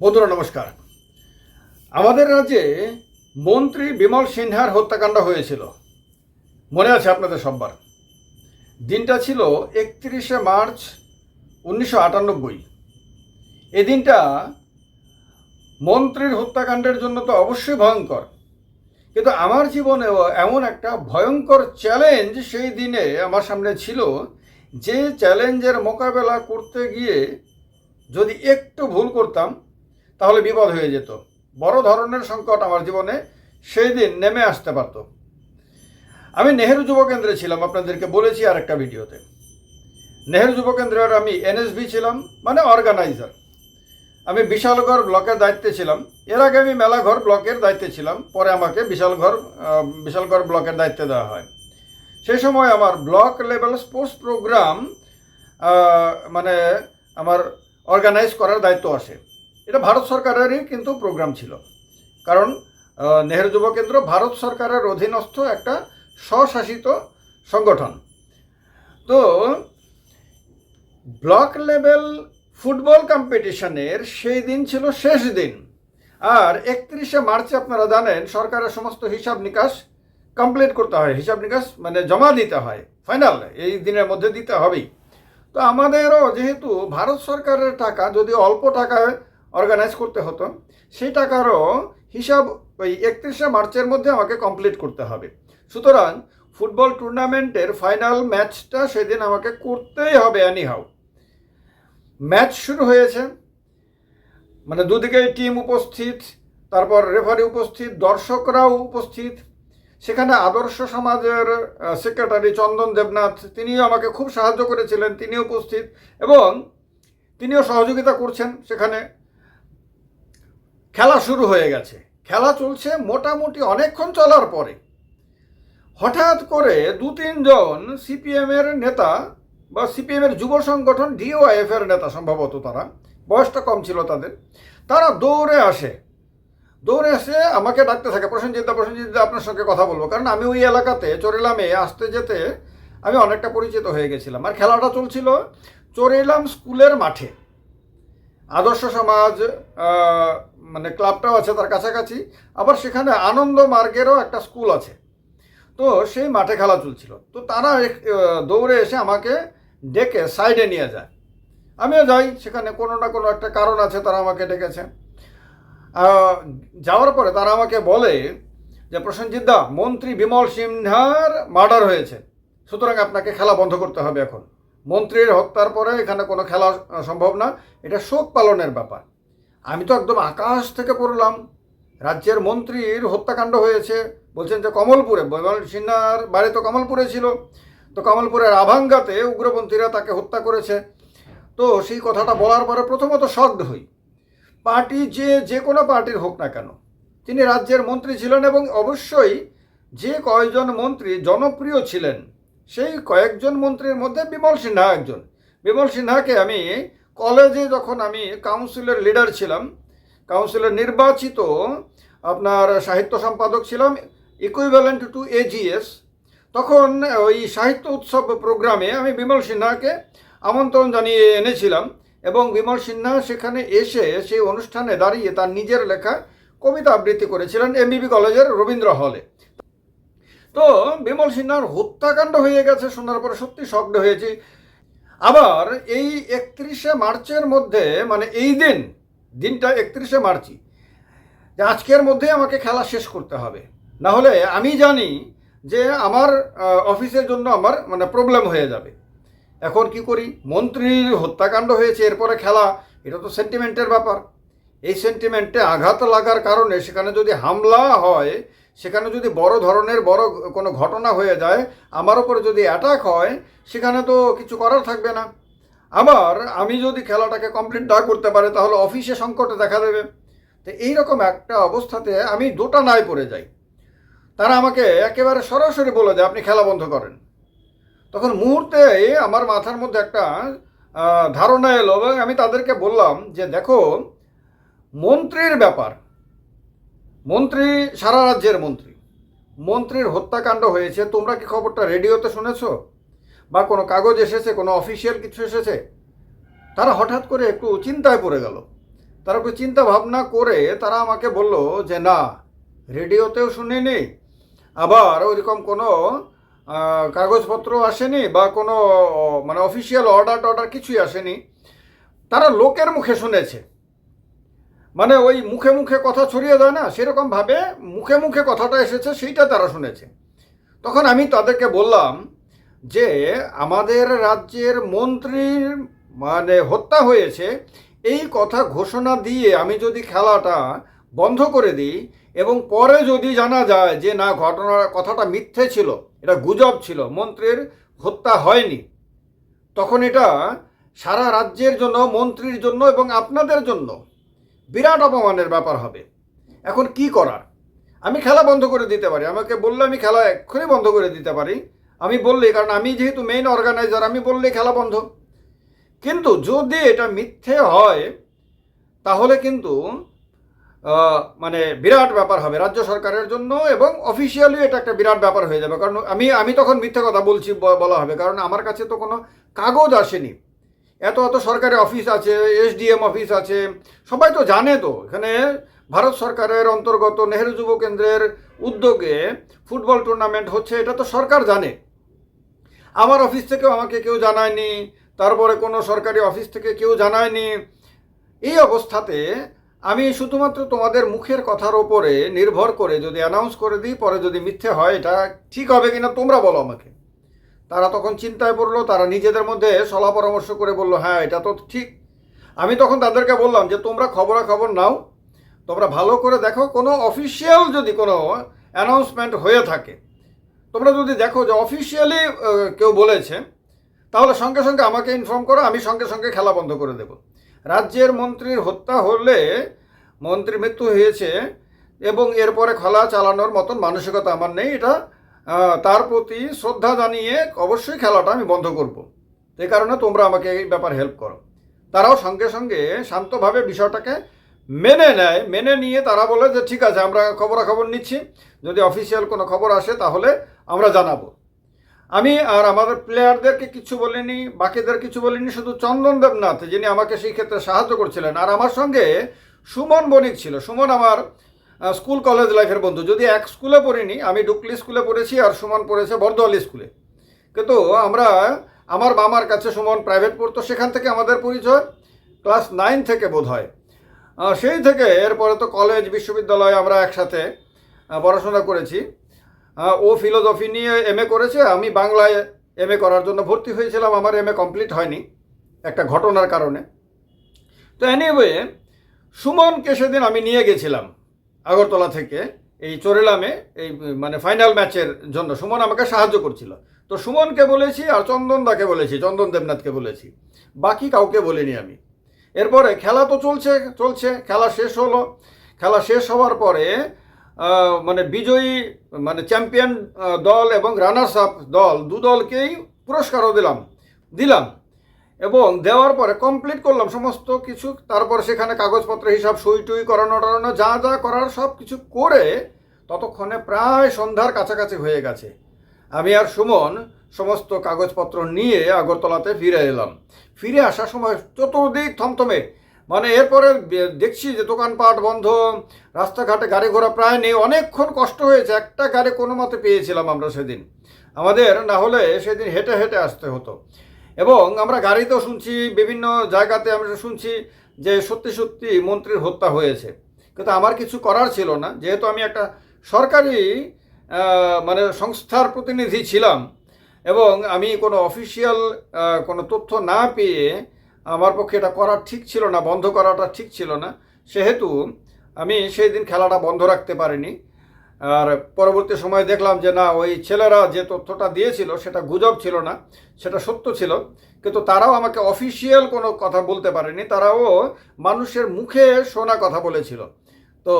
বন্ধুরা, নমস্কার। আমাদের রাজ্যে মন্ত্রী বিমল সিনহার হত্যাকাণ্ড হয়েছিল। মনে আছে আপনাদের সববার? দিনটা ছিল একত্রিশে মার্চ উনিশশো আটানব্বই। এ দিনটা মন্ত্রীর হত্যাকাণ্ডের জন্য তো অবশ্যই ভয়ঙ্কর। কিন্তু আমার জীবনেও এমন একটা ভয়ঙ্কর চ্যালেঞ্জ সেই দিনে আমার সামনে ছিল যে চ্যালেঞ্জের মোকাবেলা করতে গিয়ে যদি একটু ভুল করতাম তাহলে বিপদ হয়ে যেত। বড় ধরনের সংকট আমার জীবনে সেই দিন নেমে আসতে পারত। আমি নেহেরু যুব কেন্দ্রে ছিলাম আপনাদেরকে বলেছি আর একটা ভিডিওতে। নেহেরু যুব কেন্দ্রের আমি এনএসবি ছিলাম মানে অর্গানাইজার। আমি বিশালগড় ব্লকের দায়িত্বে ছিলাম। এর আগে আমি মেলাঘর ব্লকের দায়িত্বে ছিলাম পরে আমাকে আহ, বিশালগড় ব্লকের দায়িত্ব দেওয়া হয়। সেই সময় আমার ব্লক লেভেল স্পোর্টস প্রোগ্রাম মানে আমার অর্গানাইজ করার দায়িত্ব আসে। এটা ভারত সরকারেরই কিন্তু প্রোগ্রাম ছিল। কারণ নেহেরু যুব কেন্দ্র ভারত সরকারের অধীনস্থ একটা স্বশাসিত সংগঠন। তো, ব্লক লেভেল ফুটবল কম্পিটিশনের সেই দিন ছিল শেষ দিন। আর একত্রিশে মার্চে আপনারা জানেন, সরকারের সমস্ত হিসাব নিকাশ কমপ্লিট করতে হয়। হিসাব নিকাশ মানে জমা দিতে হয়। ফাইনাল এই দিনের মধ্যে দিতে হবেই। তো আমাদেরও যেহেতু ভারত সরকারের টাকা, যদি অল্প টাকায় অর্গানাইজ করতে হতো, সেই টাকারও হিসাব ওই একত্রিশে মার্চের মধ্যে আমাকে কমপ্লিট করতে হবে। সুতরাং ফুটবল টুর্নামেন্টের ফাইনাল ম্যাচটা সেদিন আমাকে করতেই হবে অ্যানিহাউ ম্যাচ শুরু হয়েছে মানে দুদিকে টিম উপস্থিত, তারপর রেফারি উপস্থিত, দর্শকরাও উপস্থিত। সেখানে আদর্শ সমাজের সেক্রেটারি চন্দন দেবনাথ, তিনিও আমাকে খুব সাহায্য করেছিলেন তিনি উপস্থিত এবং তিনিও সহযোগিতা করছেন সেখানে। খেলা শুরু হয়ে গেছে। খেলা চলছে মোটামুটি অনেকক্ষণ চলার পরে। হঠাৎ করে দু তিনজন সিপিএমের নেতা বা সিপিএমের যুব সংগঠন ডিওআইএফ এর নেতা সম্ভবত তারা, বয়সটা কম ছিল তাদের, তারা দৌড়ে আসে। দৌড়ে এসে আমাকে ডাকতে থাকে, প্রসেনজিৎ দা প্রসেনজিৎ দা, আপনার সঙ্গে কথা বলব। কারণ আমি ওই এলাকাতে, চোরেলামে আসতে যেতে আমি অনেকটা পরিচিত হয়ে গেছিলাম। আর খেলাটা চলছিল চোরেলাম স্কুলের মাঠে। আদর্শ সমাজ মানে ক্লাবটাও আছে তার কাছাকাছি, আবার সেখানে আনন্দ মার্গেরও একটা স্কুল আছে। তো সেই মাঠে খেলা চলছিল। তো তারা দৌড়ে এসে আমাকে ডেকে সাইডে নিয়ে যায়। আমিও যাই, সেখানে কোনো না কোনো একটা কারণ আছে তারা আমাকে ডেকেছে। যাওয়ার পরে তারা আমাকে বলে যে, প্রসেনজিৎ দা, মন্ত্রী বিমল সিনহার মার্ডার হয়েছে। সুতরাং আপনাকে খেলা বন্ধ করতে হবে এখন। মন্ত্রীর হত্যার পরে এখানে কোনো খেলা সম্ভব না। এটা শোক পালনের ব্যাপার। আমি তো একদম আকাশ থেকে পড়লাম। রাজ্যের মন্ত্রীর হত্যাকাণ্ড হয়েছে। বলছেন যে কমলপুরে, বিমল সিনহার বাড়ি তো কমলপুরে ছিল। তো কমলপুরের আভাঙ্গাতে উগ্রপন্থীরা তাকে হত্যা করেছে। তো সেই কথাটা বলার পরে প্রথমত শকড হই। পার্টি যে যে কোনো পার্টির হোক না কেন, তিনি রাজ্যের মন্ত্রী ছিলেন এবং অবশ্যই যে কয়েকজন মন্ত্রী জনপ্রিয় ছিলেন, সেই কয়েকজন মন্ত্রীর মধ্যে বিমল সিনহা একজন। বিমল সিনহাকে আমি কলেজে যখন আমি কাউন্সিলের লিডার ছিলাম কাউন্সিলের নির্বাচিত আপনার সাহিত্য সম্পাদক ছিলাম ইকুইভ্যালেন্ট টু এজিএস তখন ওই সাহিত্য উৎসব প্রোগ্রামে আমি বিমল সিনহাকে আমন্ত্রণ জানিয়ে এনেছিলাম এবং বিমল সিনহা সেখানে এসে সেই অনুষ্ঠানে দাঁড়িয়ে তার নিজের লেখা কবিতা আবৃত্তি করেছিলেন এমবিবি কলেজের রবীন্দ্র হলে। তো বিমল সিনহার হত্যাকাণ্ড হয়ে গেছে, শোনার পরে সত্যি শব্দ হয়েছি। আবার এই একত্রিশে মার্চের মধ্যে মানে এই দিন, দিনটা একত্রিশে মার্চই, যে আজকের মধ্যে আমাকে খেলা শেষ করতে হবে। না হলে আমি জানি যে আমার অফিসের জন্য আমার মানে প্রবলেম হয়ে যাবে। এখন কি করি? মন্ত্রীর হত্যাকাণ্ড হয়েছে, এরপরে খেলা, এটা তো সেন্টিমেন্টের ব্যাপার। এই সেন্টিমেন্টে আঘাত লাগার কারণে সেখানে যদি হামলা হয় সেখানে যদি বড় ধরনের বড় কোনো ঘটনা হয়ে যায়, আমার উপরে যদি অ্যাটাক হয়, সেখানে তো কিছু করার থাকবে না। আবার আমি যদি খেলাটাকে কমপ্লিট না করতে পারি, তাহলে অফিসে সংকটে দেখা দেবে। তো এইরকম একটা অবস্থাতে আমি দুটা নাই পড়ে যাই। তারা আমাকে একেবারে সরাসরি বলে দেয়, আপনি খেলা বন্ধ করেন। তখন মুহূর্তে আমার মাথার মধ্যে একটা ধারণা এলো এবং আমি তাদেরকে বললাম যে, দেখো, মন্ত্রীর ব্যাপার মন্ত্রী, সারা রাজ্যের মন্ত্রী। মন্ত্রীর হত্যাকাণ্ড হয়েছে, তোমরা কি খবরটা রেডিওতে শুনেছো? বা কোনো কাগজ এসেছে, কোনো অফিসিয়াল কিছু এসেছে? তারা হঠাৎ করে একটু চিন্তায় পড়ে গেল। তারা একটু চিন্তা ভাবনা করে তারা আমাকে বলল যে, না, রেডিওতেও শুনিনি। আবার ওইরকম কোনো কাগজপত্র আসেনি বা কোনো মানে অফিসিয়াল অর্ডার টর্ডার কিছুই আসেনি। তারা লোকের মুখে শুনেছে। মানে ওই মুখে মুখে কথা ছড়িয়ে দেয় না সেরকমভাবে মুখে মুখে কথাটা এসেছে, সেইটা তারা শুনেছে। তখন আমি তাদেরকে বললাম যে, আমাদের রাজ্যের মন্ত্রীর মানে হত্যা হয়েছে, এই কথা ঘোষণা দিয়ে আমি যদি খেলাটা বন্ধ করে দিই এবং পরে যদি জানা যায় যে না ঘটনার কথাটা মিথ্যে ছিল, এটা গুজব ছিল, মন্ত্রীর হত্যা হয়নি, তখন এটা সারা রাজ্যের জন্য, মন্ত্রীর জন্য এবং আপনাদের জন্য বিরাট অপমানের ব্যাপার হবে। এখন কি করার? আমি খেলা বন্ধ করে দিতে পারি। আমাকে বললে আমি খেলা এক্ষুনি বন্ধ করে দিতে পারি। আমি বললেই কারণ আমি যেহেতু মেইন অর্গানাইজার আমি বললেই খেলা বন্ধ। কিন্তু যদি এটা মিথ্যে হয়, তাহলে কিন্তু মানে বিরাট ব্যাপার হবে রাজ্য সরকারের জন্য এবং অফিসিয়ালি এটা একটা বিরাট ব্যাপার হয়ে যাবে। কারণ আমি আমি তখন মিথ্যে কথা বলছি বলা হবে। কারণ আমার কাছে তো কোনো কাগজ আসেনি। এত এত সরকারি অফিস আছে, এসডিএম অফিস আছে, সবাই তো জানে তো। এখানে ভারত সরকারের অন্তর্গত নেহেরু যুব কেন্দ্রের উদ্যোগে ফুটবল টুর্নামেন্ট হচ্ছে, এটা তো সরকার জানে। আমার অফিস থেকেও আমাকে কেউ জানায়নি, তারপরে কোনো সরকারি অফিস থেকে কেউ জানায়নি। এই অবস্থাতে আমি শুধুমাত্র তোমাদের মুখের কথার ওপরে নির্ভর করে যদি অ্যানাউন্স করে দিই, পরে যদি মিথ্যে হয়, এটা ঠিক হবে কিনা তোমরা বলো আমাকে। তারা তখন চিন্তায় পড়ল, তারা নিজেদের মধ্যে সলা পরামর্শ করে বলল হ্যাঁ এটা তো ঠিক। আমি তখন তাদেরকে বললাম যে, তোমরা খবরাখবর নাও, তোমরা ভালো করে দেখো, কোনো অফিসিয়াল যদি কোনো অ্যানাউন্সমেন্ট হয়ে থাকে, তোমরা যদি দেখো যে অফিসিয়ালি কেউ বলেছে, তাহলে সঙ্গে সঙ্গে আমাকে ইনফর্ম করো, আমি সঙ্গে সঙ্গে খেলা বন্ধ করে দেব। রাজ্যের মন্ত্রীর হত্যা হলে মন্ত্রীর মৃত্যু হয়েছে এবং এরপরে খেলা চালানোর মতন মানসিকতা আমার নেই, এটা তার প্রতি শ্রদ্ধা জানিয়ে অবশ্যই খেলাটা আমি বন্ধ করব। এই কারণে তোমরা আমাকে এই ব্যাপার হেল্প করো। তারাও সঙ্গে সঙ্গে শান্তভাবে বিষয়টাকে মেনে নেয়। মেনে নিয়ে তারা বলে যে, ঠিক আছে, আমরা খবরাখবর নিচ্ছি। যদি অফিসিয়াল কোনো খবর আসে, তাহলে আমরা জানাব। আমি আর আমাদের প্লেয়ারদেরকে কিছু বলিনি, বাকিদের কিছু বলিনি, শুধু চন্দন দেবনাথ, যিনি আমাকে সেই ক্ষেত্রে সাহায্য করছিলেন। আর আমার সঙ্গে সুমন বণিক ছিল। সুমন আমার স্কুল কলেজ লাইফের বন্ধু। যদি এক স্কুলে পড়িনি, আমি ডুকলি স্কুলে পড়েছি আর সুমন পড়েছে বর্দোয়ালি স্কুলে কিন্তু আমরা, আমার মামার কাছে সুমন প্রাইভেট পড়তো, সেখান থেকে আমাদের পরিচয় ক্লাস নাইন থেকে বোধ হয়। সেই থেকে এরপরে তো কলেজ বিশ্ববিদ্যালয় আমরা একসাথে পড়াশোনা করেছি। ও ফিলোসফি নিয়ে এম এ করেছে, আমি বাংলায় এম এ করার জন্য ভর্তি হয়েছিলাম, আমার এম এ কমপ্লিট হয়নি একটা ঘটনার কারণে। তো এনিওয়ে সুমনকে সেদিন আমি নিয়ে গেছিলাম। আগরতলা থেকে এই চোরেলামে এই মানে ফাইনাল ম্যাচের জন্য সুমন আমাকে সাহায্য করছিল। তো সুমনকে বলেছি আর চন্দনদাকে বলেছি, চন্দন দেবনাথকে বলেছি। বাকি কাউকে বলিনি আমি। এরপরে খেলা তো চলছে চলছে, খেলা শেষ হলো। খেলা শেষ হওয়ার পরে মানে বিজয়ী মানে চ্যাম্পিয়ন দল এবং রানার্স আপ দল দু দলকেই পুরস্কারও দিলাম দিলাম। এবং দেওয়ার পরে কমপ্লিট করলাম সমস্ত কিছু, তারপর সেখানে কাগজপত্র, হিসাব, সই টুই, করানো টরানো, যা যা করার সব কিছু করে ততক্ষণে প্রায় সন্ধ্যার কাছাকাছি হয়ে গেছে। আমি আর সুমন সমস্ত কাগজপত্র নিয়ে আগরতলাতে ফিরে এলাম। ফিরে আসার সময় চতুর্দিক থমথমে মানে এরপরে দেখছি যে দোকানপাট বন্ধ, রাস্তাঘাটে গাড়ি ঘোড়া প্রায় নেই, অনেকক্ষণ কষ্ট হয়েছে, একটা গাড়ি কোনো মতে পেয়েছিলাম আমরা সেদিন। আমাদের না হলে সেদিন হেঁটে হেঁটে আসতে হতো। এবং আমরা গাড়িতেও শুনছি, বিভিন্ন জায়গাতে আমরা শুনছি যে সত্যি সত্যি মন্ত্রীর হত্যা হয়েছে। কিন্তু আমার কিছু করার ছিল না। যেহেতু আমি একটা সরকারি মানে সংস্থার প্রতিনিধি ছিলাম এবং আমি কোনো অফিসিয়াল কোনো তথ্য না পেয়ে আমার পক্ষে এটা করা ঠিক ছিল না, বন্ধ করাটা ঠিক ছিল না। সেহেতু আমি সেই দিন খেলাটা বন্ধ রাখতে পারিনি। আর পরবর্তী সময় দেখলাম যে না, ওই ছেলেরা যে তথ্যটা দিয়েছিল সেটা গুজব ছিল না, সেটা সত্য ছিল। কিন্তু তারাও আমাকে অফিসিয়াল কোনো কথা বলতে পারেনি, তারাও মানুষের মুখে শোনা কথা বলেছিল। তো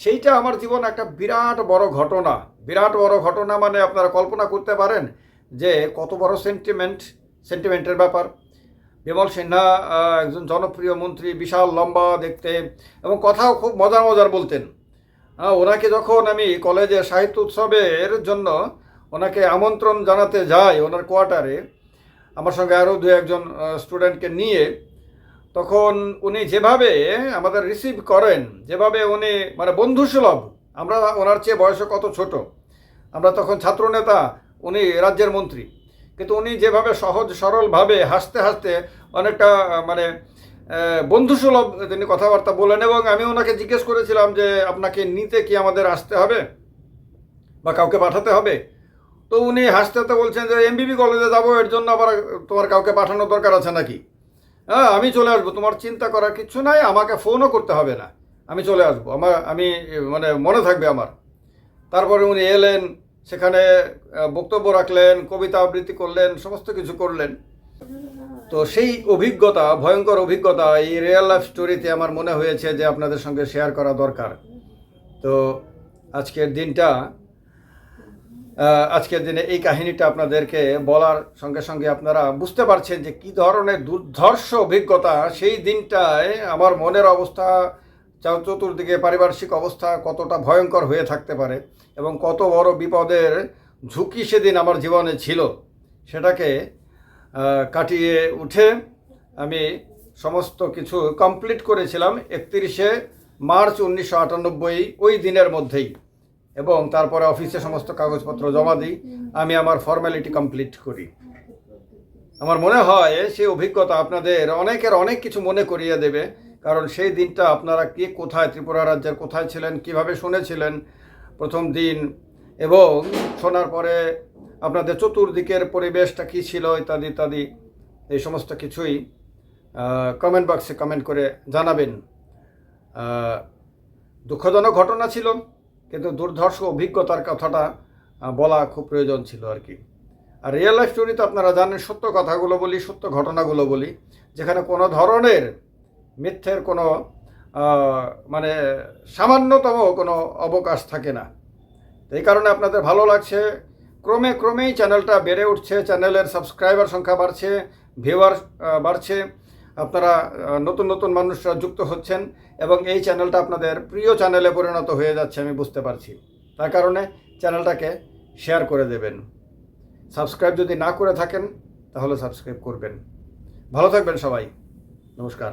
সেইটা আমার জীবন একটা বিরাট বড় ঘটনা। বিরাট বড় ঘটনা মানে আপনারা কল্পনা করতে পারেন যে কত বড় সেন্টিমেন্ট সেন্টিমেন্টের ব্যাপার। বিমল সিনহা একজন জনপ্রিয় মন্ত্রী, বিশাল লম্বা দেখতে এবং কথাও খুব মজার মজার বলতেন। আহ, ওনাকে যখন আমি কলেজে সাহিত্য উৎসবের জন্য ওনাকে আমন্ত্রণ জানাতে যাই ওনার কোয়ার্টারে আমার সঙ্গে আরও দু একজন স্টুডেন্টকে নিয়ে তখন উনি যেভাবে আমাদের রিসিভ করেন যেভাবে উনি মানে বন্ধুসুলভ আমরা ওনার চেয়ে বয়সে কত ছোট আমরা তখন ছাত্রনেতা উনি রাজ্যের মন্ত্রী কিন্তু উনি যেভাবে সহজ সরলভাবে হাসতে হাসতে অনেকটা মানে বন্ধুসুলভ তিনি কথাবার্তা বলেন এবং আমি ওনাকে জিজ্ঞেস করেছিলাম যে আপনাকে নিতে কি আমাদের আসতে হবে বা কাউকে পাঠাতে হবে? তো উনি হাসতে হাসতে বলছেন যে এমবিবি কলেজে যাব, এর জন্য আবার তোমার কাউকে পাঠানোর দরকার আছে নাকি? হ্যাঁ আমি চলে আসব, তোমার চিন্তা করার কিছু নাই, আমাকে ফোনও করতে হবে না। আমি চলে আসব, আমার, আমি মানে মনে থাকবে আমার। তারপরে উনি এলেন, সেখানে বক্তব্য রাখলেন, কবিতা আবৃত্তি করলেন, সমস্ত কিছু করলেন। তো সেই অভিজ্ঞতা, ভয়ঙ্কর অভিজ্ঞতা এই রিয়েল লাইফ স্টোরিতে আমার মনে হয়েছে যে আপনাদের সঙ্গে শেয়ার করা দরকার। তো আজকের দিনটা আজকের দিনে এই কাহিনীটা আপনাদেরকে বলার সঙ্গে সঙ্গে আপনারা বুঝতে পারছেন যে কি ধরনের দুর্ধর্ষ অভিজ্ঞতা সেই দিনটায় আমার মনের অবস্থা চতুর্দিকে পারিপার্শ্বিক অবস্থা কতটা ভয়ঙ্কর হয়ে থাকতে পারে এবং কত বড় বিপদের ঝুঁকি সেদিন আমার জীবনে ছিল। সেটাকে কাটিয়ে উঠে আমি সমস্ত কিছু কমপ্লিট করেছিলাম একত্রিশে মার্চ উনিশশো আটানব্বই, ওই দিনের মধ্যেই। এবং তারপরে অফিসে সমস্ত কাগজপত্র জমা দিই, আমি আমার ফর্মালিটি কমপ্লিট করি। আমার মনে হয় সেই অভিজ্ঞতা আপনাদের অনেকের অনেক কিছু মনে করিয়ে দেবে, কারণ সেই দিনটা আপনারা কে কোথায়, ত্রিপুরা রাজ্যের কোথায় ছিলেন, কীভাবে শুনেছিলেন প্রথম দিন, এবং শোনার পরে আপনাদের চতুর্দিকের পরিবেশটা কী ছিল, ইত্যাদি ইত্যাদি, এই সমস্ত কিছুই কমেন্ট বক্সে কমেন্ট করে জানাবেন। দুঃখজনক ঘটনা ছিল, কিন্তু দুর্ধর্ষ অভিজ্ঞতার কথাটা বলা খুব প্রয়োজন ছিল আর কি। আর রিয়েল লাইফ স্টোরিতে আপনারা জানেন, সত্য কথাগুলো বলি, সত্য ঘটনাগুলো বলি, যেখানে কোনো ধরনের মিথ্যের কোনো মানে সামান্যতম কোনো অবকাশ থাকে না। এই কারণে আপনাদের ভালো লাগছে ক্রমে ক্রমেই চ্যানেলটা বেড়ে উঠছে, চ্যানেলের সাবস্ক্রাইবার সংখ্যা বাড়ছে ভিউয়ার বাড়ছে। আপনারা নতুন নতুন মানুষরা যুক্ত হচ্ছেন এবং এই চ্যানেলটা আপনাদের প্রিয় চ্যানেলে পরিণত হয়ে যাচ্ছে আমি বুঝতে পারছি। তার কারণে চ্যানেলটাকে শেয়ার করে দেবেন। সাবস্ক্রাইব যদি না করে থাকেন, তাহলে সাবস্ক্রাইব করবেন। ভালো থাকবেন সবাই। নমস্কার।